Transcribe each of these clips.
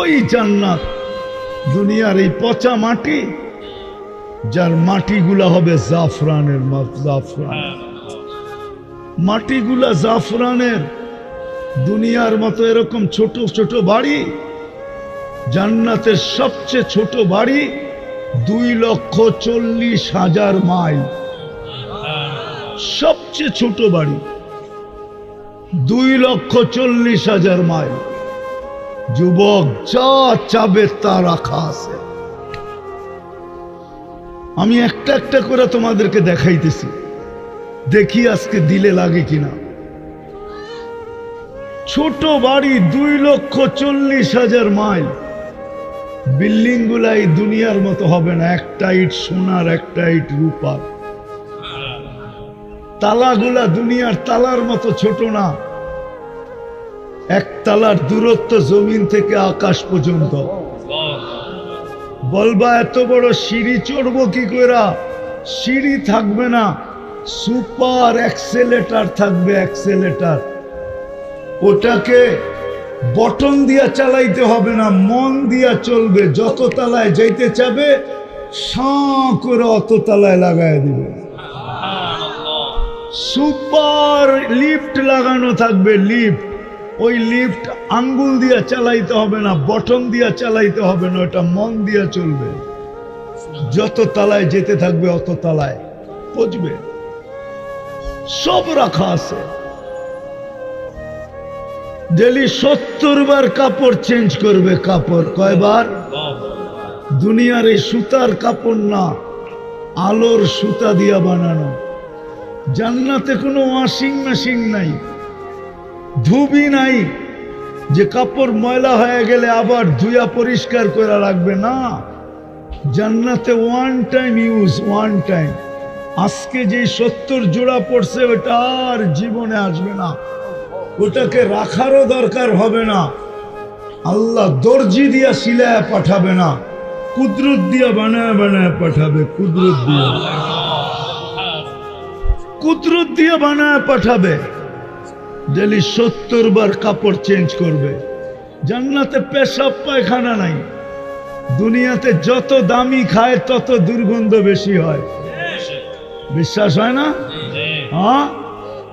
ওই জান্নাত, দুনিয়ার এই পচা মাটি, যার মাটিগুলা হবে জাফরানের জাফরান। মাটিগুলা জাফরানের দুনিয়ার মতো এরকম ছোট ছোট বাড়ি, জান্নাতের সবচেয়ে ছোট বাড়ি দুই লক্ষ চল্লিশ হাজার মাইল। সবচেয়ে ছোট বাড়ি দুই লক্ষ চল্লিশ হাজার মাইল। যুবক, যা চাবে তা রাখা আছে। আমি একটা একটা করে তোমাদেরকে দেখাইতেছি। দেখি আজকে দিলে লাগে কিনা। ছোট বাড়ি দুই লক্ষ চল্লিশ হাজার মাইল। বিল্ডিং গুলাই দুনিয়ার মতো হবে না, একটা ইট সোনার, একটা ইট রূপার। তালাগুলা দুনিয়ার তালার মতো ছোট না। এক তালার দূরত্ব জমিন থেকে আকাশ পর্যন্ত। বলবা এত বড় সিঁড়ি চড়বো কি করে সিঁড়ি থাকবে না সুপার অ্যাক্সেলেটার থাকবে অ্যাক্সেলেটার। ওটাকে বটন দিয়া চালাইতে হবে না মন দিয়া চলবে যত তালায় যাইতে চাবে সাঁ করে অত তালায় লাগায় দিবে। সুপার লিফট লাগানো থাকবে লিফট। ওই লিফট আঙ্গুল দিয়া চালাইতে হবে না বটন দিয়া চালাইতে হবে না, ওটা মন দিয়া চলবে। যত তালায় যেতে থাকবে অত তালায় পচবে। সব রাখা আছে। ডেলি সত্তর বার কাপড় চেঞ্জ করবে কাপড়। কয়বার? দুনিয়ার এই সুতার কাপড় না, আলোর সুতা দিয়া বানানো। জান্নাতে কোনো ওয়াশিং মেশিন নাই। ধুবি নাই, যে কাপড় ময়লা হয়ে গেলে আবার ধুয়া পরিষ্কার করে রাখবে না। জান্নাতে one time use one time আজকে যে সত্তর জোড়া পড়ছে, ওটা আর জীবনে আসবে না। ওটাকে রাখারও দরকার হবে না। আল্লাহ দর্জি দিয়া সিলায় পাঠাবে না, কুদরত দিয়া বানায় বানায় পাঠাবে, কুদরত দিয়া। কুদরত দিয়ে বানায় পাঠাবে। ডেলি সত্তর বার কাপড় চেঞ্জ করবে। জান্নাতে পেশাব পায়খানা নাই। দুনিয়াতে যত দামি খায়, তত দুর্গন্ধ বেশি হয়। বিশ্বাস হয় না? হ্যাঁ?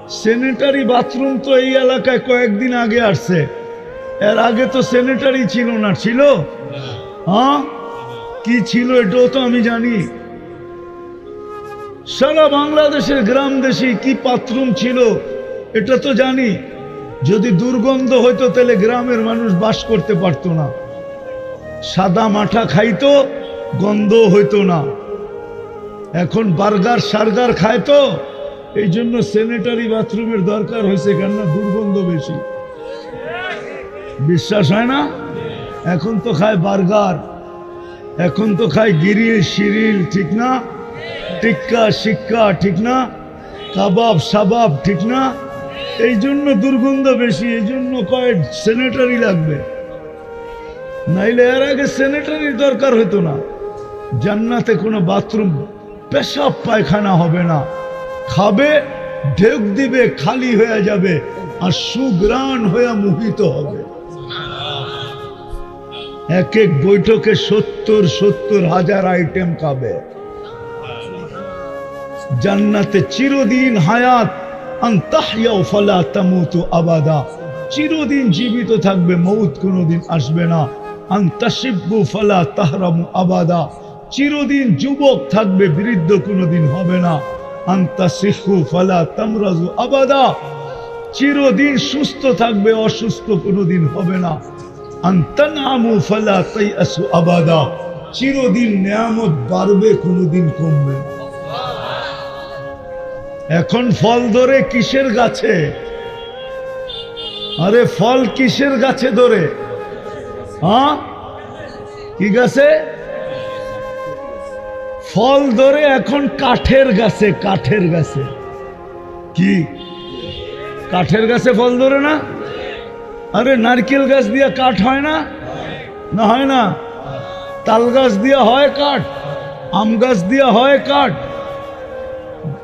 স্যানিটারি বাথরুম তো এই এলাকায় কয়েকদিন আগে আসছে। এর আগে তো স্যানিটারি ছিল না, ছিল? হ্যাঁ? কি ছিল এটাও তো আমি জানি। সারা বাংলাদেশের গ্রাম দেশে কি বাথরুম ছিল এটা তো জানি, যদি দুর্গন্ধ হইতো তাহলে গ্রামের মানুষ বাস করতে পারতো না। সাদা মাঠা খাইতো, গন্ধ হইতো না। এখন বার্গার, সার্গার খায় তো এই জন্য স্যানিটারি বাথরুমের দরকার হয়েছে কেননা দুর্গন্ধ বেশি। বিশ্বাস হয় না? এখন তো খায় বার্গার, এখন তো খায় গিরিল, শিরিল, ঠিক না? টিক্কা, শিক্কা, ঠিক না? কাবাব, সাবাব, ঠিক না? এই জন্য দুর্গন্ধ বেশি, এই জন্য কয়েক সেনেটারি লাগবে। নাইলে এর আগে স্যানিটারির দরকার হতো না। জান্নাতে কোনো বাথরুম পেশাব পায়খানা হবে না। খাবে, ঢেক দিবে, খালি হয়ে যাবে, আর সুগ্রাণ হয়ে মোহিত হবে। এক এক বৈঠকে সত্তর সত্তর হাজার আইটেম খাবে। জান্নাতে চিরদিন হায়াত আবাদা। চিরদিন জীবিত থাকবে মৌত কোনোদিন আসবে না। আন্তাসিব্বু ফালা তাহরামু আবাদা। চিরদিন যুবক থাকবে, বৃদ্ধ কোনোদিন হবে না। আন্তাসিহু ফালা তামরাজু আবাদা। চিরদিন সুস্থ থাকবে, অসুস্থ কোনোদিন হবে না। আন্তানামু ফালা তাইয়াসু আবাদা। চিরদিন নিয়ামত বাড়বে, কোনোদিন কমবে না। এখন ফল ধরে কিসের গাছে? আরে ফল কিসের গাছে ধরে? হ্যাঁ? কি গাছে? ফল ধরে এখন কাঠের গাছে কাঠের গাছে। কি? কাঠের গাছে ফল ধরে না? আরে নারকেল গাছ দিয়া কাঠ হয় না? না হয় না। তাল গাছ দিয়া হয় কাঠ, আম গাছ দিয়া হয় কাঠ।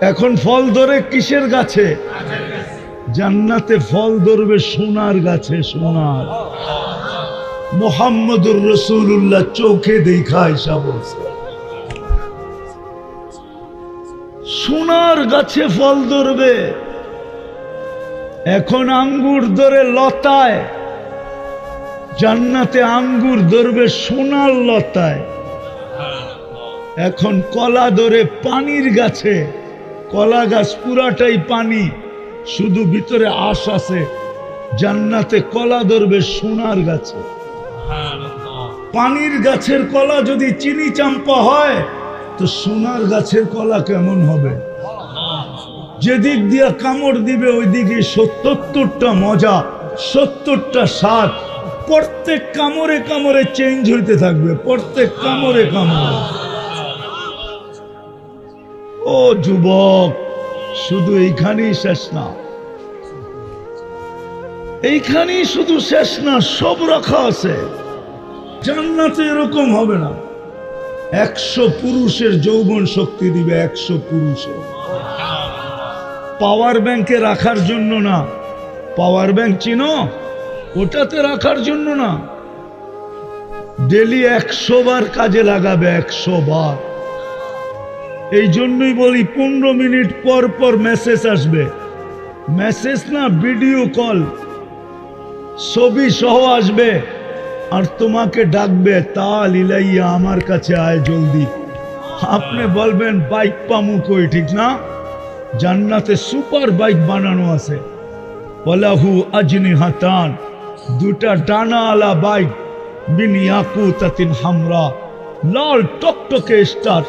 এখন ফল ধরে কিসের গাছে? জান্নাতে ফল ধরবে সোনার গাছে, সোনার। মোহাম্মদুর রসুল্লাহ চোখে দেখা এসা বলছে। সোনার গাছে ফল ধরবে। এখন আঙ্গুর ধরে লতায়। জান্নাতে আঙ্গুর ধরবে সোনার লতায়। এখন কলা ধরে পানির গাছে। কলা গাছ পুরাটাই পানি। শুধু ভিতরে আশ আছে, জান্নাতে কলা ধরবে সোনার গাছে। পানির গাছের কলা যদি চিনি চাম্পা হয়, তো সোনার গাছের কলা কেমন হবে? যেদিক দিয়া কামড় দিবে, ওই দিকে সত্তরটা মজা, সত্তরটা স্বাদ। প্রত্যেক কামড়ে কামড়ে চেঞ্জ হইতে থাকবে, প্রত্যেক কামড়ে কামড়ে। ও যুবক, শুধু এইখানেই শেষ না। এইখানেই শুধু শেষ না, সব রাখা আছে। জান্নাতে এরকম হবে না। একশো পুরুষের যৌবন শক্তি দিবে একশো পুরুষের পাওয়ার ব্যাংকে রাখার জন্য না। পাওয়ার ব্যাংক চিনো? ওটাতে রাখার জন্য না। ডেলি একশো বার কাজে লাগাবে, একশো বার। এই জন্যই বলি পনেরো মিনিট পর পর মেসেজ আসবে। মেসেজ না ভিডিও কল ছবি সহ আসবে। আর তোমাকে ডাকবে তা লিলাইয়া আমার কাছে আয় জলদি। আপনি বলবেন বাইক পামু কই, ঠিক না? জান্নাতে সুপার বাইক বানানো আছে। ওয়ালাহু আজনি হাতান। দুটা ডানা আলা বাইক বিন ইয়াকুতাতিন হামরা। লাল টকটকে স্টার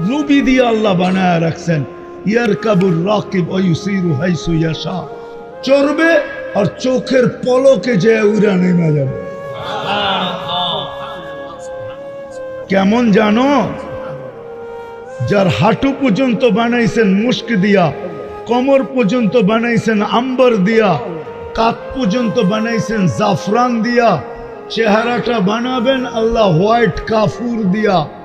রুবি দিয়ে আল্লাহ বানায় রাখছেন। ইয়ার কাবুর রাকিব অয়ুসিরু হাইসু ইয়াশা। চড়বে আর চোখের পলকে যে উড়া নেমে যাবে। কেমন জানো? যার হাঁটু পর্যন্ত বানাইছেন মুস্ক দিয়া, কমর পর্যন্ত বানাইছেন আম্বর দিয়া, কাত পর্যন্ত বানাইছেন জাফরান দিয়া, চেহারাটা বানাবেন আল্লাহ হোয়াইট কাফুর দিয়া।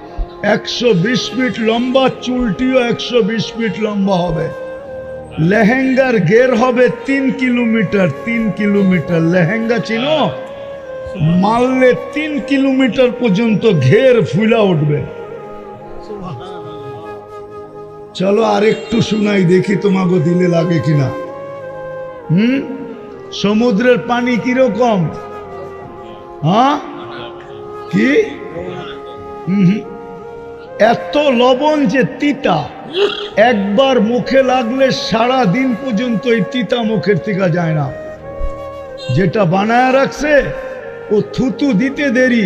একশো বিশ ফিট লম্বা, চুলটিও একশো বিশ ফিট লম্বা হবে। লেহেঙ্গার গের হবে তিন কিলোমিটার তিন কিলোমিটার। লেহেঙ্গা চিনো? মারলে তিন কিলোমিটার পর্যন্ত ঘের ফুলা উঠবে। চলো আরেকটু শুনাই, দেখি তোমাকে দিলে লাগে কিনা। হুম? সমুদ্রের পানি কীরকম? হ্যাঁ? কি? হুম হুম। এত লবণ যে তিতা। একবার মুখে লাগলে সারা দিন পর্যন্ত এই তিতা মুখের থেকে যায় না। যেটা বানায় রাখছে ও থুতু দিতে দেরি,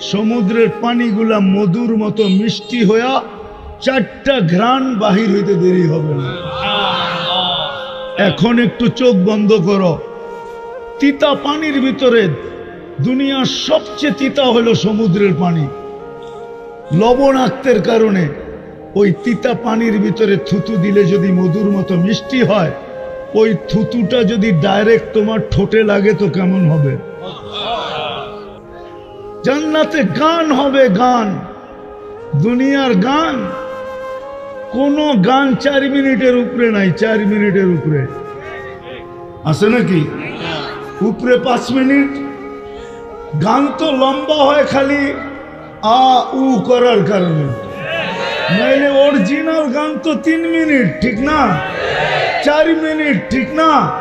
সমুদ্রের পানিগুলা মধুর মতো মিষ্টি হইয়া চারটা ঘ্রাণ বাহির হইতে দেরি হবে না। এখন একটু চোখ বন্ধ করো। তিতা পানির ভিতরে দুনিয়ার সবচেয়ে তিতা হলো সমুদ্রের পানি। লবণাক্তের কারণে ওই তিতা পানির ভিতরে থুতু দিলে যদি মধুর মতো মিষ্টি হয়, ওই থুতুটা যদি ডাইরেক্ট তোমার ঠোঁটে লাগে তো কেমন হবে? জান্নাতে গান হবে গান। দুনিয়ার গান। কোন গান চার মিনিটের উপরে নাই, চার মিনিটের উপরে। আছে নাকি? উপরে পাঁচ মিনিট। গান তো লম্বা হয় খালি। আ, উ করার কারণে। নাইলে অরিজিনাল গান তো তিন মিনিট, ঠিক না? চার মিনিট, ঠিক না?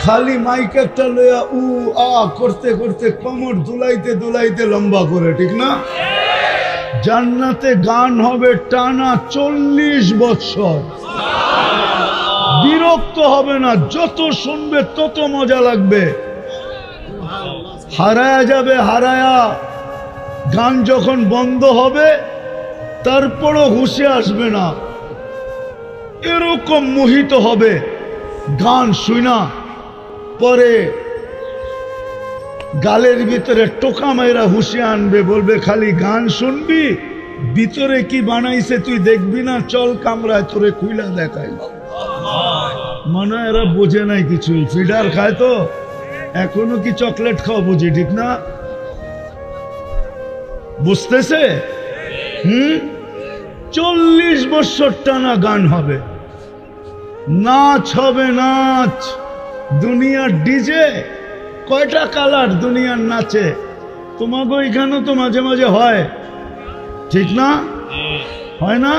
খালি মাইক একটা লইয়া উ, আ করতে করতে কমর দুলাইতে দুলাইতে লম্বা করে, ঠিক না? জান্নাতে গান হবে টানা চল্লিশ বছর। বিরক্ত হবে না, যত শুনবে তত মজা লাগবে। হারায়া যাবে, হারায়া। গান যখন বন্ধ হবে, তারপরও হুশে আসবে না। এরকম মোহিত হবে, গান শুনা পরে গালের ভিতরে টোকা মাইরা হুশে আনবে, বলবে, খালি গান শুনবি? ভিতরে কি বানাইছে তুই দেখবি না? চল কামরায় তোরে কুইলা দেখাই। মনে এরা বোঝে নাই কিছুই ফিডার খায় তো? এখনও কি চকলেট খাওয়া বুঝি ঠিক না? বুঝতেছে? হুম? চল্লিশ বছর টানা গান হবে। নাচ হবে নাচ। দুনিয়ার ডিজে কয়টা কালার দুনিয়ার নাচে? তোমাকে এখানেও তো মাঝে মাঝে হয়। ঠিক না? হয় না?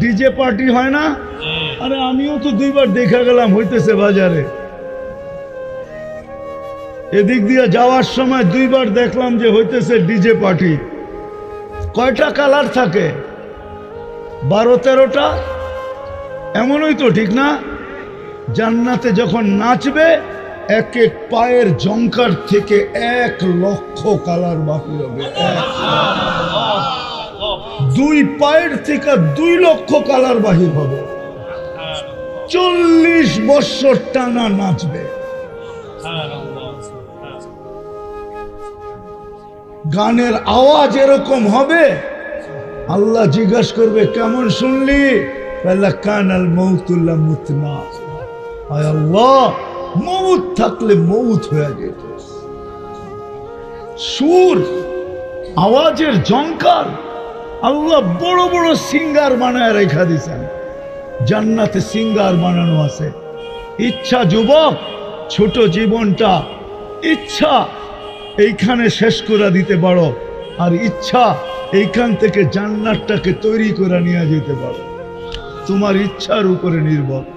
ডিজে পার্টি হয় না? আরে আমিও তো দুইবার দেখা গেলাম হইতেছে বাজারে। এদিক দিয়ে যাওয়ার সময় দুইবার দেখলাম যে হইতেছে ডিজে পার্টি। কয়টা কালার থাকে? বারো, তেরোটা? এমনই তো, ঠিক না? জান্নাতে যখন নাচবে, এক এক পায়ের জঙ্কার থেকে এক লক্ষ কালার বাকি হবে। দুই পায়ের থেকে দুই লক্ষ কালার বাহির হবে। চল্লিশ বছর টানা নাচবে। গানের আওয়াজ এরকম হবে? আল্লাহ জিজ্ঞাসা করবে, কেমন শুনলি? কানাল মৌতুল্লাহ মুতনা আল্লাহ, মৌত থাকলে মৌত হয়ে যেত। সুর, আওয়াজের জঙ্কার আল্লাহ বড় বড় সিঙ্গার বানায় রেখা দিছেন জান্নাতে সিঙ্গার বানানো আছে। ইচ্ছা যুবক, ছোট জীবনটা ইচ্ছা এইখানে শেষ করে দিতে পারো। আর ইচ্ছা, এইখান থেকে জান্নাতটাকে তৈরি করে নিয়ে যেতে পারো। তোমার ইচ্ছার উপরে নির্ভর।